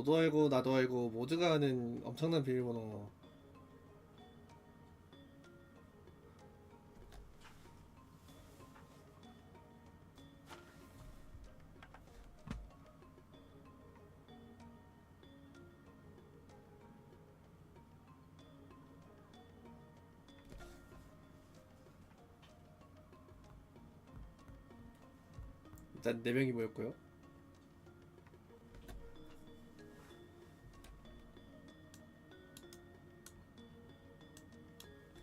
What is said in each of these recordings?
너도 알고 나도 알고 모두가 아는 엄청난 비밀번호 일단 네 명이 모였고요.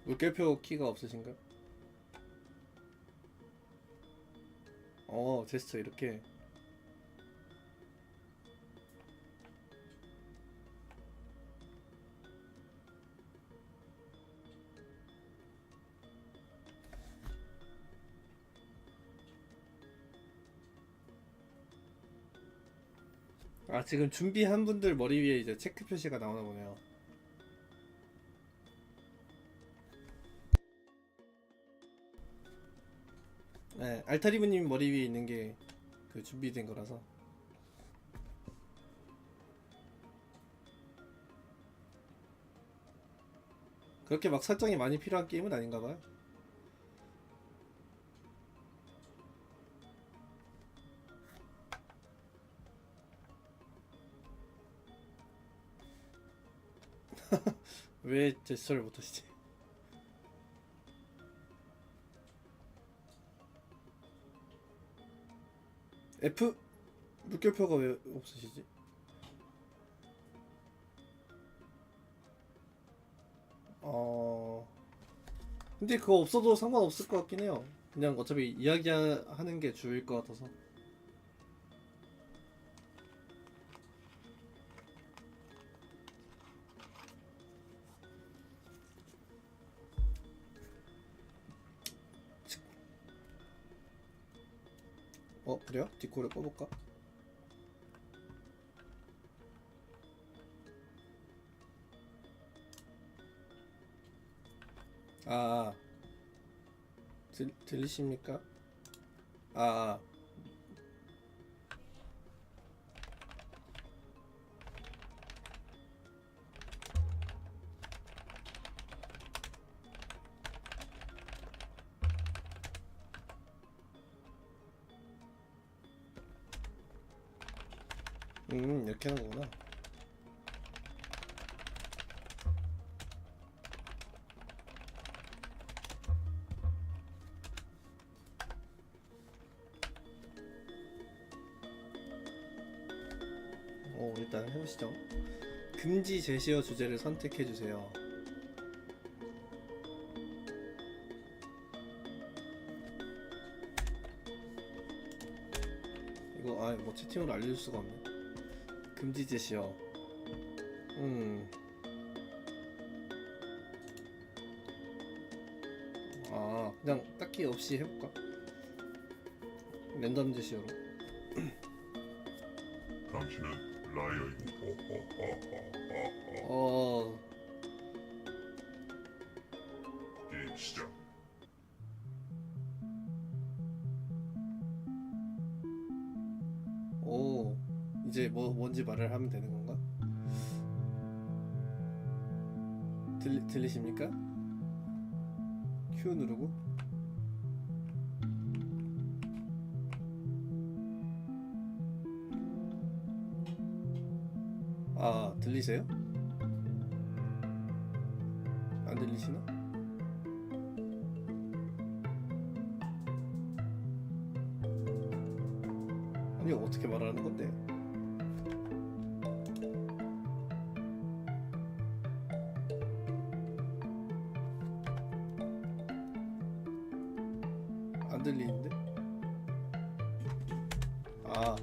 물결표 키가 없으신가요? 어, 제스처 이렇게. 아, 지금 준비한 분들 머리 위에 이제 체크 표시가 나오나 보네요. 네, 알타리브님 머리 위에 있는 게 그 준비된 거라서. 그렇게 막 설정이 많이 필요한 게임은 아닌가 봐요. 왜 제스처를 못 하시지? F 물결표가 왜 없으시지? 어 근데 그거 없어도 상관없을 것 같긴 해요. 그냥 어차피 이야기하는 게 주일 것 같아서. 어 그래요? 디코를 꺼볼까? 아 들, 들리십니까? 아, 음 이렇게 하는 거구나. 오 일단 해보시죠. 금지 제시어 주제를 선택해주세요. 이거 아뭐 채팅으로 알려줄 수가 없네 금지 제시어 음. 아, 그냥 딱히 없이 해볼까? 랜덤 제시어로. 당신은 라이어이고 어, 게임 시작 이제 뭐 뭔지 말을 하면 되는 건가? 들 들리십니까? Q 누르고. 아, 들리세요? 안 들리시나? 아니 어떻게 말하는 건데? 안 들리는데? 아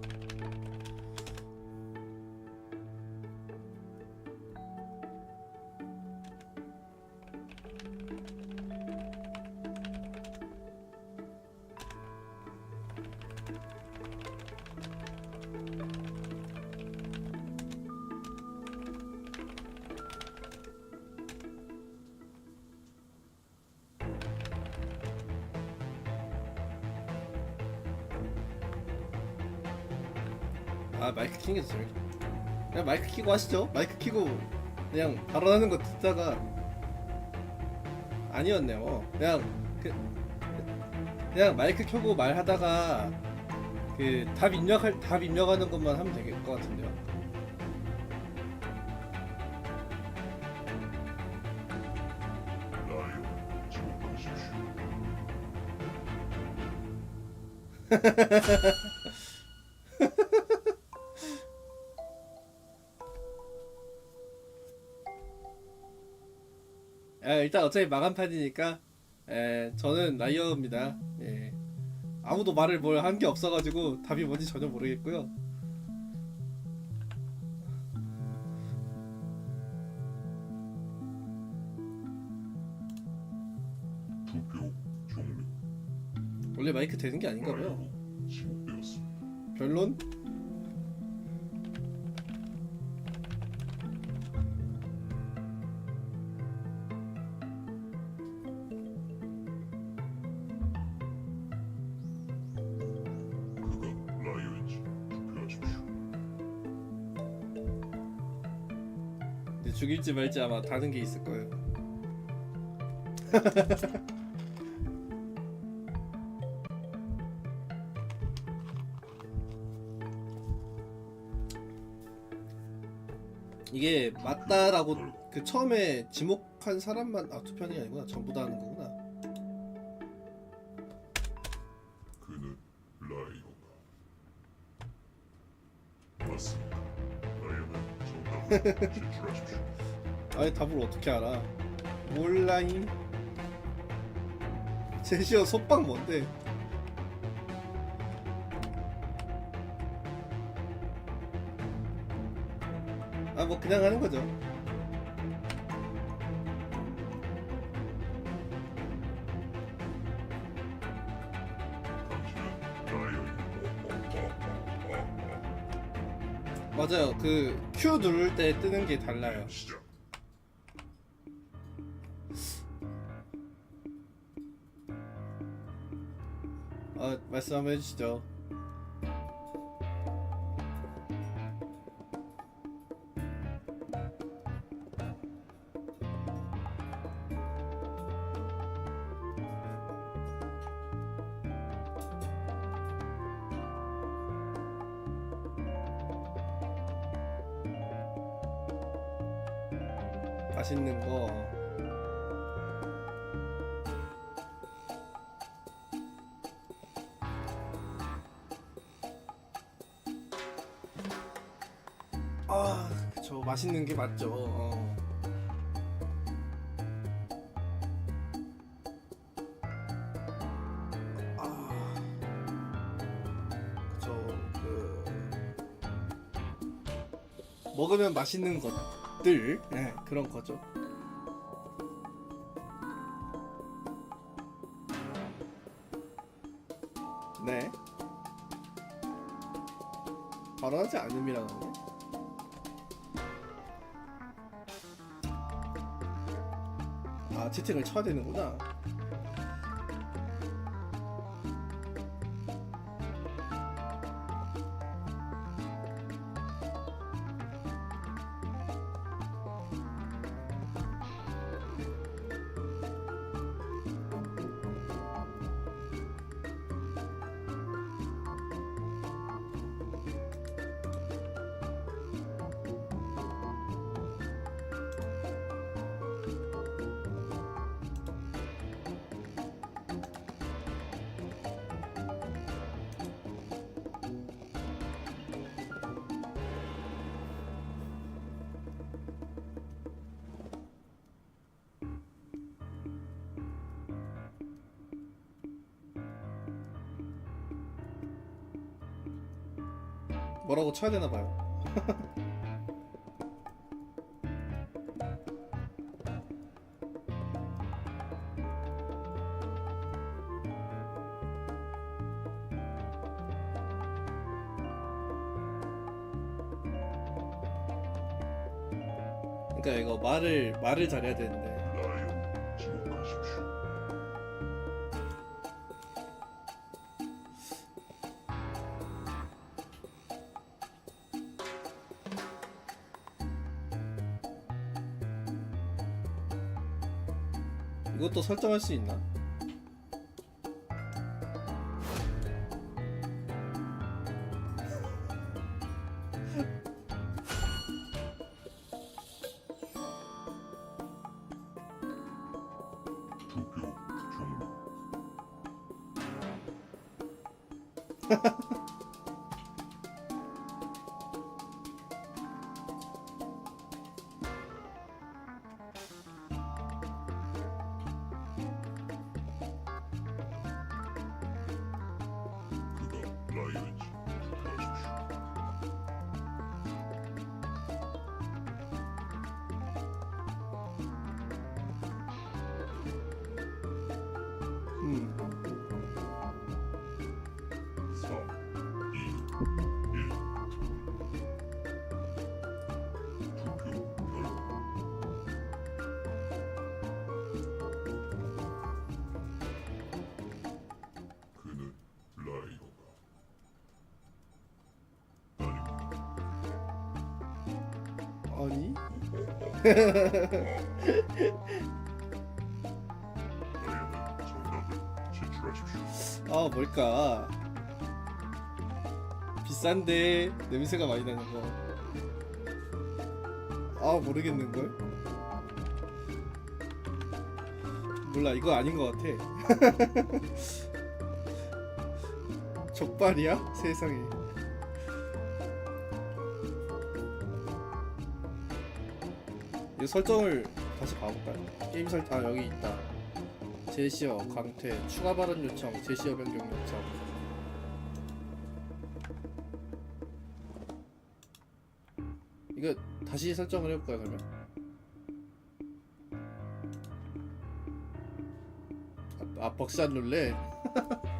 아 마이크 킹해서 재밌 그냥 마이크 키고 하시죠. 마이크 키고 그냥 발언하는 거 듣다가 아니었네요. 그냥 그, 그냥 마이크 켜고 말하다가 그 답 입력할 답 입력하는 것만 하면 될 것 같은데요. 지목하십시오. 아, 일단 어차피 마감판이니까 에, 저는 라이어입니다. 예. 아무도 말을 뭘 한 게 없어가지고 답이 뭔지 전혀 모르겠고요. 원래 마이크 되는 게 아닌가 봐요. 지목되었습니다. 결론? 죽일지 말지 아마 다른 게 있을 거예요. 이게 맞다라고 그 처음에 지목한 사람만 아 투표이 아니구나 전부 다 하는 거구나. 그는 라이언가. 맞습니다. 정답을 제출하십시오. 아니 답을 어떻게 알아? 몰라잉. 제시어 속박 뭔데? 아 뭐 그냥 하는 거죠. 맞아요. 그 Q 누를 때 뜨는 게 달라요. 말씀 한번 해주시죠. 맛있는 거. 맛있는 게 맞죠. 어. 아, 저 그. 먹으면 맛있는 것들, 네, 그런 거죠. 네. 발언하지 않음이라는 거. 채팅을 쳐야 되는구나. 뭐라고 쳐야 되나 봐요. 그러니까 이거 말을 말을 잘해야 되는데. 이것도 설정할 수 있나? 아니? 라이어는 정답을 제출하십시오. 아 뭘까? 비싼데 냄새가 많이 나는 거. 아 모르겠는 걸. 몰라 이거 아닌 것 같아. 족발이야? 세상에. 이 설정을 다시 봐볼까요? 게임 설, 아 여기 있다. 제시어 강퇴 추가 발언 요청 제시어 변경 요청 이거 다시 설정을 해볼까요 그러면? 아, 아 벅샷 룰렛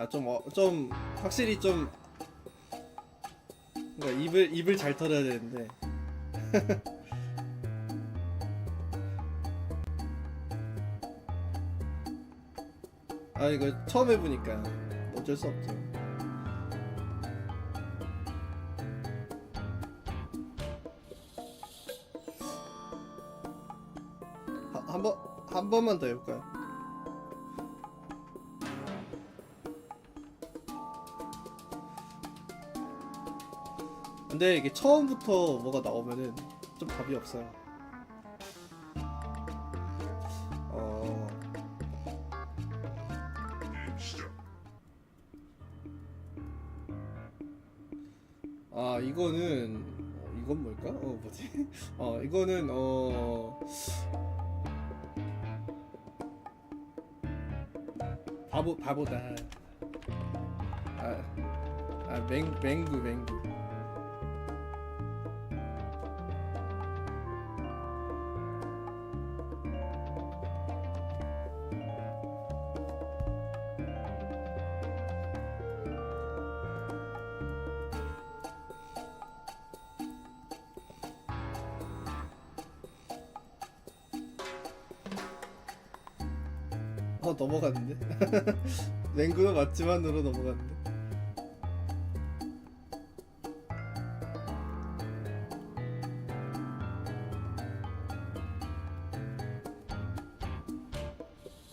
아좀 어, 좀 확실히 좀 그러니까 입을 입을 잘 털어야 되는데 아 이거 처음 해보니까 어쩔 수 없죠 한 번 한 번만 더 해볼까요? 근데 이게 처음부터 뭐가 나오면은 좀 답이 없어요. 어. 아 이거는 어, 이건 뭘까? 어 뭐지? 어 이거는 어 바보 바보다. 아, 아 맹, 맹구 맹구. 맹구가 맞지만으로 넘어갔는데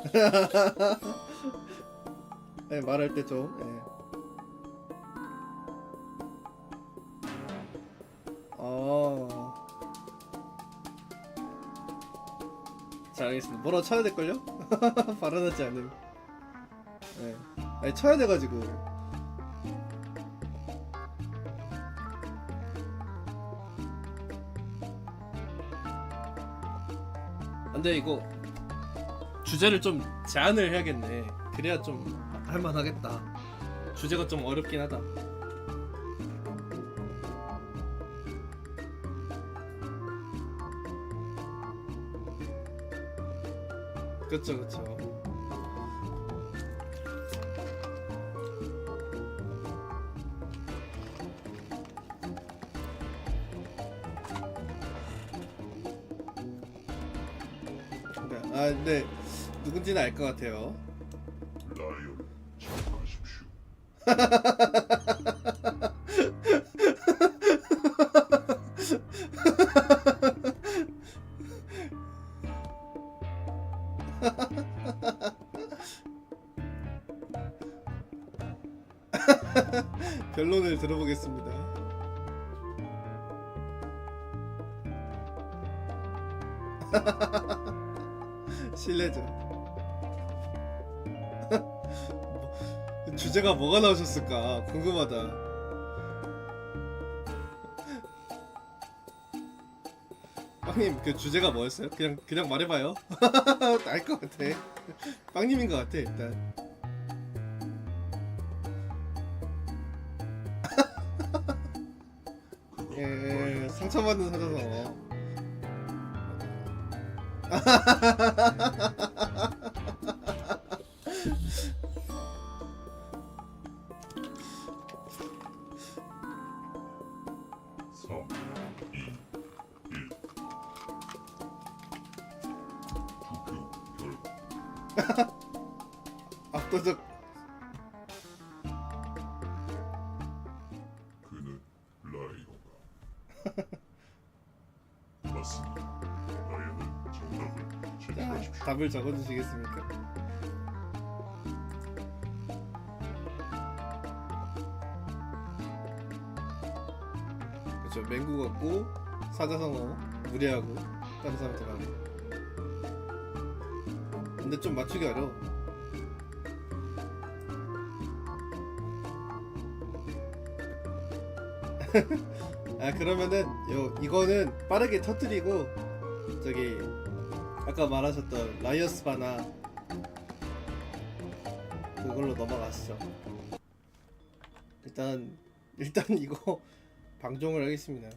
네, 말할 때좀 예. 어. 자 알겠습니다 뭐라고 쳐야 될걸요? 발언하지 않음. 네. 아니 쳐야 돼가지고. 근데 이거 주제를 좀 제한을 해야겠네. 그래야 좀 할만하겠다. 주제가 좀 어렵긴 하다. 그쵸 그쵸. 근데 누군지는 알 것 같아요. 라이언 참가하십시오. 변론을 들어보겠습니다. 뭐, 주제가 뭐가 나오셨을까 궁금하다. 빵님 그 주제가 뭐였어요? 그냥 그냥 말해봐요. 알 것 같아. 빵님인 것 같아 일단. 예, 상처받는 사자성어. 압도적 답을 적어주시겠습니까? 그렇죠. 맹구 같고 사자성어 무례하고 다른 사람 들어가고. 근데 좀 맞추기 어려워. 아 그러면은 요 이거는 빠르게 터뜨리고 저기 아까 말하셨던 라이어스 바나 그걸로 넘어가시죠. 일단 일단 이거 방종을 하겠습니다.